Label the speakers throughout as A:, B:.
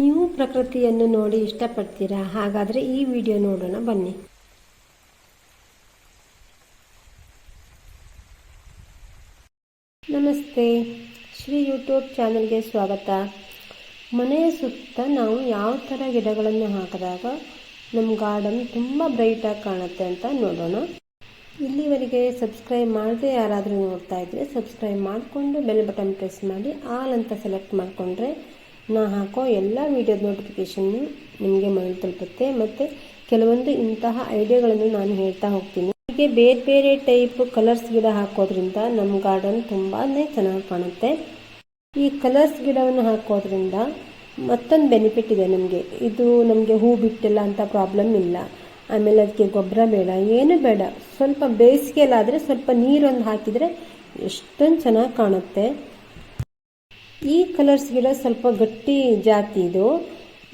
A: ನೀವು ಪ್ರಕೃತಿಯನ್ನು ನೋಡಿ ಇಷ್ಟಪಡ್ತೀರಾ? ಹಾಗಾದರೆ ಈ ವಿಡಿಯೋ ನೋಡೋಣ, ಬನ್ನಿ. ನಮಸ್ತೆ. ಶ್ರೀ ಯೂಟ್ಯೂಬ್ ಚಾನಲ್ಗೆ ಸ್ವಾಗತ. ಮನೆಯ ಸುತ್ತ ನಾವು ಯಾವ ಥರ ಗಿಡಗಳನ್ನು ಹಾಕಿದಾಗ ನಮ್ಮ ಗಾರ್ಡನ್ ತುಂಬ ಬ್ರೈಟಾಗಿ ಕಾಣುತ್ತೆ ಅಂತ ನೋಡೋಣ. ಇಲ್ಲಿವರೆಗೆ ಸಬ್ಸ್ಕ್ರೈಬ್ ಮಾಡದೆ ಯಾರಾದರೂ ನೋಡ್ತಾ ಇದ್ದರೆ ಸಬ್ಸ್ಕ್ರೈಬ್ ಮಾಡಿಕೊಂಡು ಬೆಲ್ ಬಟನ್ ಪ್ರೆಸ್ ಮಾಡಿ, ಆಲ್ ಅಂತ ಸೆಲೆಕ್ಟ್ ಮಾಡಿಕೊಂಡ್ರೆ ನಾ ಹಾಕೋ ಎಲ್ಲ ವೀಡಿಯೋದ ನೋಟಿಫಿಕೇಷನ್ನು ನಿಮಗೆ ಮನೆ ತಲುಪುತ್ತೆ ಮತ್ತು ಕೆಲವೊಂದು ಇಂತಹ ಐಡಿಯಾಗಳನ್ನು ನಾನು ಹೇಳ್ತಾ ಹೋಗ್ತೀನಿ. ಹೀಗೆ ಬೇರೆ ಬೇರೆ ಟೈಪ್ ಕಲರ್ಸ್ ಗಿಡ ಹಾಕೋದ್ರಿಂದ ನಮ್ಮ ಗಾರ್ಡನ್ ತುಂಬಾ ಚೆನ್ನಾಗಿ ಕಾಣುತ್ತೆ. ಈ ಕಲರ್ಸ್ ಗಿಡವನ್ನು ಹಾಕೋದ್ರಿಂದ ಮತ್ತೊಂದು ಬೆನಿಫಿಟ್ ಇದೆ ನಮಗೆ. ಇದು ನಮಗೆ ಹೂ ಬಿಟ್ಟಿಲ್ಲ ಅಂತ ಪ್ರಾಬ್ಲಮ್ ಇಲ್ಲ. ಆಮೇಲೆ ಅದಕ್ಕೆ ಗೊಬ್ಬರ ಬೇಡ, ಏನು ಬೇಡ. ಸ್ವಲ್ಪ ಬೇಸಿಗೆಯಲ್ಲಾದರೆ ಸ್ವಲ್ಪ ನೀರೊಂದು ಹಾಕಿದರೆ ಎಷ್ಟೊಂದು ಚೆನ್ನಾಗಿ ಕಾಣುತ್ತೆ. ಈ ಕಲರ್ಸ್ ಗಿಡ ಸ್ವಲ್ಪ ಗಟ್ಟಿ ಜಾತಿ ಇದು.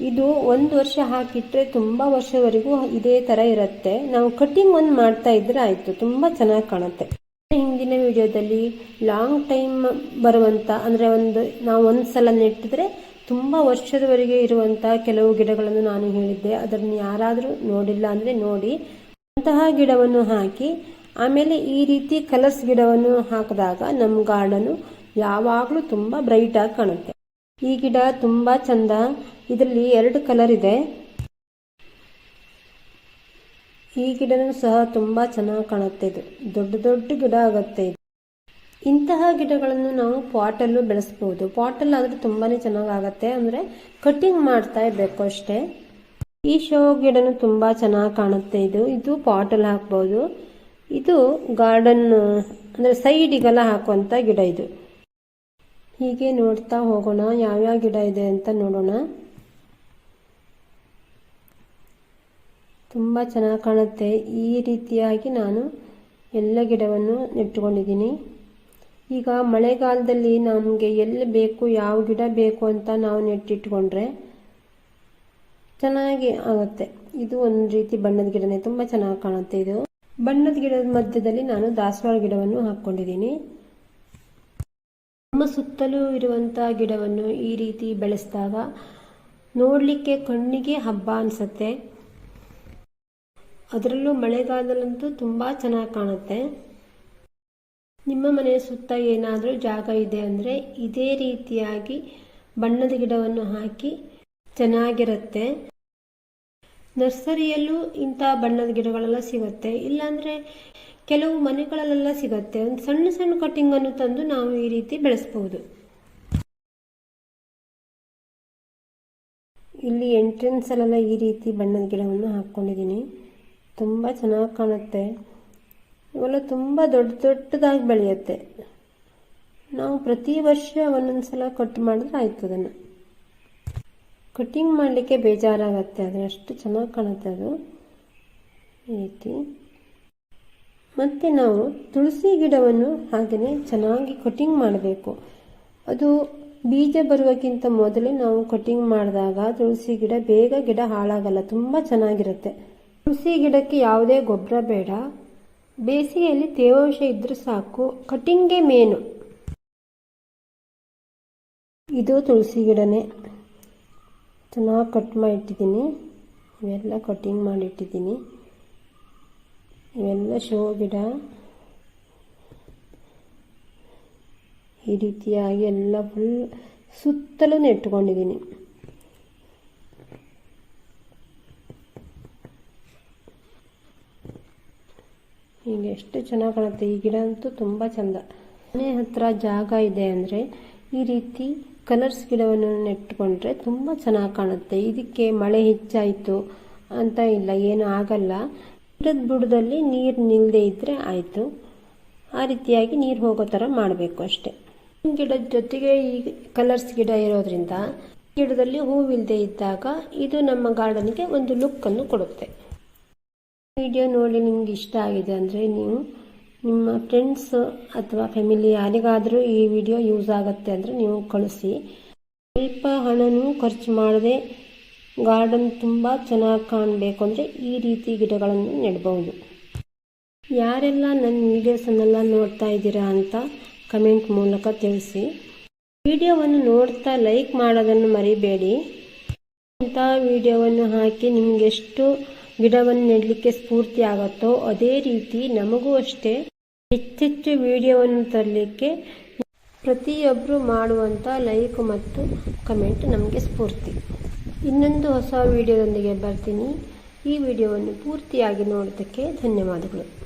A: ಇದು ಒಂದು ವರ್ಷ ಹಾಕಿಟ್ರೆ ತುಂಬ ವರ್ಷವರೆಗೂ ಇದೇ ಥರ ಇರುತ್ತೆ. ನಾವು ಕಟಿಂಗ್ ಒಂದು ಮಾಡ್ತಾ ಇದ್ರೆ ಆಯಿತು, ತುಂಬ ಚೆನ್ನಾಗಿ ಕಾಣುತ್ತೆ. ಹಿಂದಿನ ವಿಡಿಯೋದಲ್ಲಿ ಲಾಂಗ್ ಟೈಮ್ ಬರುವಂಥ ಅಂದರೆ ಒಂದು, ನಾವು ಒಂದು ಸಲ ನೆಟ್ಟಿದ್ರೆ ತುಂಬ ವರ್ಷದವರೆಗೆ ಇರುವಂಥ ಕೆಲವು ಗಿಡಗಳನ್ನು ನಾನು ಹೇಳಿದ್ದೆ. ಅದನ್ನು ಯಾರಾದರೂ ನೋಡಿಲ್ಲ ಅಂದರೆ ನೋಡಿ. ಅಂತಹ ಗಿಡವನ್ನು ಹಾಕಿ, ಆಮೇಲೆ ಈ ರೀತಿ ಕಲರ್ಸ್ ಗಿಡವನ್ನು ಹಾಕಿದಾಗ ನಮ್ಮ ಗಾರ್ಡನು ಯಾವಾಗಲೂ ತುಂಬ ಬ್ರೈಟಾಗಿ ಕಾಣುತ್ತೆ. ಈ ಗಿಡ ತುಂಬ ಚಂದ, ಇದರಲ್ಲಿ ಎರಡು ಕಲರ್ ಇದೆ. ಈ ಗಿಡನೂ ಸಹ ತುಂಬ ಚೆನ್ನಾಗಿ ಕಾಣುತ್ತೆ ಇದು. ದೊಡ್ಡ ದೊಡ್ಡ ಗಿಡ ಆಗುತ್ತೆ ಇದು. ಇಂತಹ ಗಿಡಗಳನ್ನು ನಾವು ಪಾಟಲ್ಲೂ ಬೆಳೆಸ್ಬೋದು. ಪಾಟಲ್ ಆದರೆ ತುಂಬಾನೇ ಚೆನ್ನಾಗಿ ಆಗುತ್ತೆ. ಅಂದರೆ ಕಟ್ಟಿಂಗ್ ಮಾಡ್ತಾ ಇರಬೇಕು ಅಷ್ಟೇ. ಈ ಶೋ ಗಿಡನು ತುಂಬ ಚೆನ್ನಾಗಿ ಕಾಣುತ್ತೆ ಇದು. ಇದು ಪಾಟಲ್ ಹಾಕ್ಬೋದು. ಇದು ಗಾರ್ಡನ್ ಅಂದರೆ ಸೈಡಿಗೆಲ್ಲ ಹಾಕುವಂಥ ಗಿಡ ಇದು. ಹೀಗೆ ನೋಡ್ತಾ ಹೋಗೋಣ. ಯಾವ್ಯಾವ ಗಿಡ ಇದೆ ಅಂತ ನೋಡೋಣ. ತುಂಬ ಚೆನ್ನಾಗಿ ಕಾಣುತ್ತೆ. ಈ ರೀತಿಯಾಗಿ ನಾನು ಎಲ್ಲ ಗಿಡವನ್ನು ನೆಟ್ಟುಕೊಂಡಿದ್ದೀನಿ. ಈಗ ಮಳೆಗಾಲದಲ್ಲಿ ನಮಗೆ ಎಲ್ಲಿ ಬೇಕು, ಯಾವ ಗಿಡ ಬೇಕು ಅಂತ ನಾವು ನೆಟ್ಟಿಟ್ಕೊಂಡ್ರೆ ಚೆನ್ನಾಗಿ ಆಗುತ್ತೆ. ಇದು ಒಂದು ರೀತಿ ಬಣ್ಣದ ಗಿಡನೇ. ತುಂಬ ಚೆನ್ನಾಗಿ ಕಾಣುತ್ತೆ ಇದು. ಬಣ್ಣದ ಗಿಡದ ಮಧ್ಯದಲ್ಲಿ ನಾನು ದಾಸವಾಳ ಗಿಡವನ್ನು ಹಾಕ್ಕೊಂಡಿದ್ದೀನಿ. ನಮ್ಮ ಸುತ್ತಲೂ ಇರುವಂಥ ಗಿಡವನ್ನು ಈ ರೀತಿ ಬೆಳೆಸಿದಾಗ ನೋಡಲಿಕ್ಕೆ ಕಣ್ಣಿಗೆ ಹಬ್ಬ ಅನ್ಸತ್ತೆ. ಅದರಲ್ಲೂ ಮಳೆಗಾಲದಲ್ಲಂತೂ ತುಂಬಾ ಚೆನ್ನಾಗಿ ಕಾಣುತ್ತೆ. ನಿಮ್ಮ ಮನೆಯ ಸುತ್ತ ಏನಾದರೂ ಜಾಗ ಇದೆ ಅಂದರೆ ಇದೇ ರೀತಿಯಾಗಿ ಬಣ್ಣದ ಗಿಡವನ್ನು ಹಾಕಿ ಚೆನ್ನಾಗಿರುತ್ತೆ. ನರ್ಸರಿಯಲ್ಲೂ ಇಂಥ ಬಣ್ಣದ ಗಿಡಗಳೆಲ್ಲ ಸಿಗುತ್ತೆ. ಇಲ್ಲಾಂದರೆ ಕೆಲವು ಮನೆಗಳಲ್ಲೆಲ್ಲ ಸಿಗುತ್ತೆ. ಒಂದು ಸಣ್ಣ ಸಣ್ಣ ಕಟ್ಟಿಂಗನ್ನು ತಂದು ನಾವು ಈ ರೀತಿ ಬೆಳೆಸ್ಬೋದು. ಇಲ್ಲಿ ಎಂಟ್ರೆನ್ಸಲ್ಲೆಲ್ಲ ಈ ರೀತಿ ಬಣ್ಣದ ಗಿಡವನ್ನು ಹಾಕ್ಕೊಂಡಿದ್ದೀನಿ. ತುಂಬ ಚೆನ್ನಾಗಿ ಕಾಣುತ್ತೆ. ಇವೆಲ್ಲ ತುಂಬ ದೊಡ್ಡ ದೊಡ್ಡದಾಗಿ ಬೆಳೆಯುತ್ತೆ. ನಾವು ಪ್ರತಿ ವರ್ಷ ಒಂದೊಂದು ಸಲ ಕಟ್ ಮಾಡಿದ್ರೆ ಆಯ್ತು ಅದನ್ನು. ಕಟ್ಟಿಂಗ್ ಮಾಡಲಿಕ್ಕೆ ಬೇಜಾರಾಗತ್ತೆ. ಅದು ಅಷ್ಟು ಚೆನ್ನಾಗಿ ಕಾಣುತ್ತೆ ಅದು. ಈ ರೀತಿ. ಮತ್ತು ನಾವು ತುಳಸಿ ಗಿಡವನ್ನು ಹಾಗೆಯೇ ಚೆನ್ನಾಗಿ ಕಟಿಂಗ್ ಮಾಡಬೇಕು. ಅದು ಬೀಜ ಬರುವಕ್ಕಿಂತ ಮೊದಲೇ ನಾವು ಕಟಿಂಗ್ ಮಾಡಿದಾಗ ತುಳಸಿ ಗಿಡ ಬೇಗ ಗಿಡ ಹಾಳಾಗಲ್ಲ, ತುಂಬ ಚೆನ್ನಾಗಿರುತ್ತೆ. ತುಳಸಿ ಗಿಡಕ್ಕೆ ಯಾವುದೇ ಗೊಬ್ಬರ ಬೇಡ. ಬೇಸಿಗೆಯಲ್ಲಿ ತೇವಾಂಶ ಇದ್ರೂ ಸಾಕು. ಕಟಿಂಗೇ ಮೇನು ಇದು ತುಳಸಿ ಗಿಡನೇ. ಚೆನ್ನಾಗಿ ಕಟ್ ಮಾಡಿಟ್ಟಿದ್ದೀನಿ. ಇವೆಲ್ಲ ಕಟಿಂಗ್ ಮಾಡಿಟ್ಟಿದ್ದೀನಿ. ಇವೆಲ್ಲ ಶೋ ಗಿಡ. ಈ ರೀತಿಯಾಗಿ ಎಲ್ಲ ಫುಲ್ ಸುತ್ತಲೂ ನೆಟ್ಕೊಂಡಿದ್ದೀನಿ ಈಗ ಎಷ್ಟು ಚೆನ್ನಾಗಿ ಕಾಣುತ್ತೆ. ಈ ಗಿಡ ಅಂತೂ ತುಂಬ ಚೆಂದ. ಮನೆ ಹತ್ರ ಜಾಗ ಇದೆ ಅಂದರೆ ಈ ರೀತಿ ಕಲರ್ಸ್ ಗಿಡವನ್ನು ನೆಟ್ಕೊಂಡ್ರೆ ತುಂಬ ಚೆನ್ನಾಗಿ ಕಾಣುತ್ತೆ. ಇದಕ್ಕೆ ಮಳೆ ಹೆಚ್ಚಾಯಿತು ಅಂತ ಇಲ್ಲ, ಏನು ಆಗಲ್ಲ. ಗಿಡದ ಬುಡದಲ್ಲಿ ನೀರು ನಿಲ್ಲದೆ ಇದ್ದರೆ ಆಯಿತು. ಆ ರೀತಿಯಾಗಿ ನೀರು ಹೋಗೋ ಥರ ಮಾಡಬೇಕು ಅಷ್ಟೇ. ಗಿಡದ ಜೊತೆಗೆ ಈ ಕಲರ್ಸ್ ಗಿಡ ಇರೋದ್ರಿಂದ ಗಿಡದಲ್ಲಿ ಹೂವಿಲ್ಲದೆ ಇದ್ದಾಗ ಇದು ನಮ್ಮ ಗಾರ್ಡನ್ಗೆ ಒಂದು ಲುಕ್ಕನ್ನು ಕೊಡುತ್ತೆ. ವಿಡಿಯೋ ನೋಡಿ ನಿಮ್ಗೆ ಇಷ್ಟ ಆಗಿದೆ ಅಂದರೆ ನೀವು ನಿಮ್ಮ ಫ್ರೆಂಡ್ಸ್ ಅಥವಾ ಫ್ಯಾಮಿಲಿ ಯಾರಿಗಾದರೂ ಈ ವಿಡಿಯೋ ಯೂಸ್ ಆಗುತ್ತೆ ಅಂದರೆ ನೀವು ಕಳಿಸಿ. ಸ್ವಲ್ಪ ಹಣನೂ ಖರ್ಚು ಮಾಡದೆ ಗಾರ್ಡನ್ ತುಂಬ ಚೆನ್ನಾಗಿ ಕಾಣಬೇಕು ಅಂದರೆ ಈ ರೀತಿ ಗಿಡಗಳನ್ನು ನೆಡಬಹುದು. ಯಾರೆಲ್ಲ ನನ್ನ ವೀಡಿಯೋಸನ್ನೆಲ್ಲ ನೋಡ್ತಾ ಇದ್ದೀರಾ ಅಂತ ಕಮೆಂಟ್ ಮೂಲಕ ತಿಳಿಸಿ. ವಿಡಿಯೋವನ್ನು ನೋಡ್ತಾ ಲೈಕ್ ಮಾಡೋದನ್ನು ಮರಿಬೇಡಿ. ಇಂಥ ವಿಡಿಯೋವನ್ನು ಹಾಕಿ ನಿಮಗೆಷ್ಟು ಗಿಡವನ್ನು ನೆಡಲಿಕ್ಕೆ ಸ್ಫೂರ್ತಿ ಆಗುತ್ತೋ ಅದೇ ರೀತಿ ನಮಗೂ ಅಷ್ಟೇ. ಹೆಚ್ಚೆಚ್ಚು ವಿಡಿಯೋವನ್ನು ತರಲಿಕ್ಕೆ ಪ್ರತಿಯೊಬ್ಬರು ಮಾಡುವಂಥ ಲೈಕ್ ಮತ್ತು ಕಮೆಂಟ್ ನಮಗೆ ಸ್ಫೂರ್ತಿ. ಇನ್ನೊಂದು ಹೊಸ ವಿಡಿಯೋದೊಂದಿಗೆ ಬರ್ತೀನಿ. ಈ ವಿಡಿಯೋವನ್ನು ಪೂರ್ತಿಯಾಗಿ ನೋಡೋದಕ್ಕೆ ಧನ್ಯವಾದಗಳು.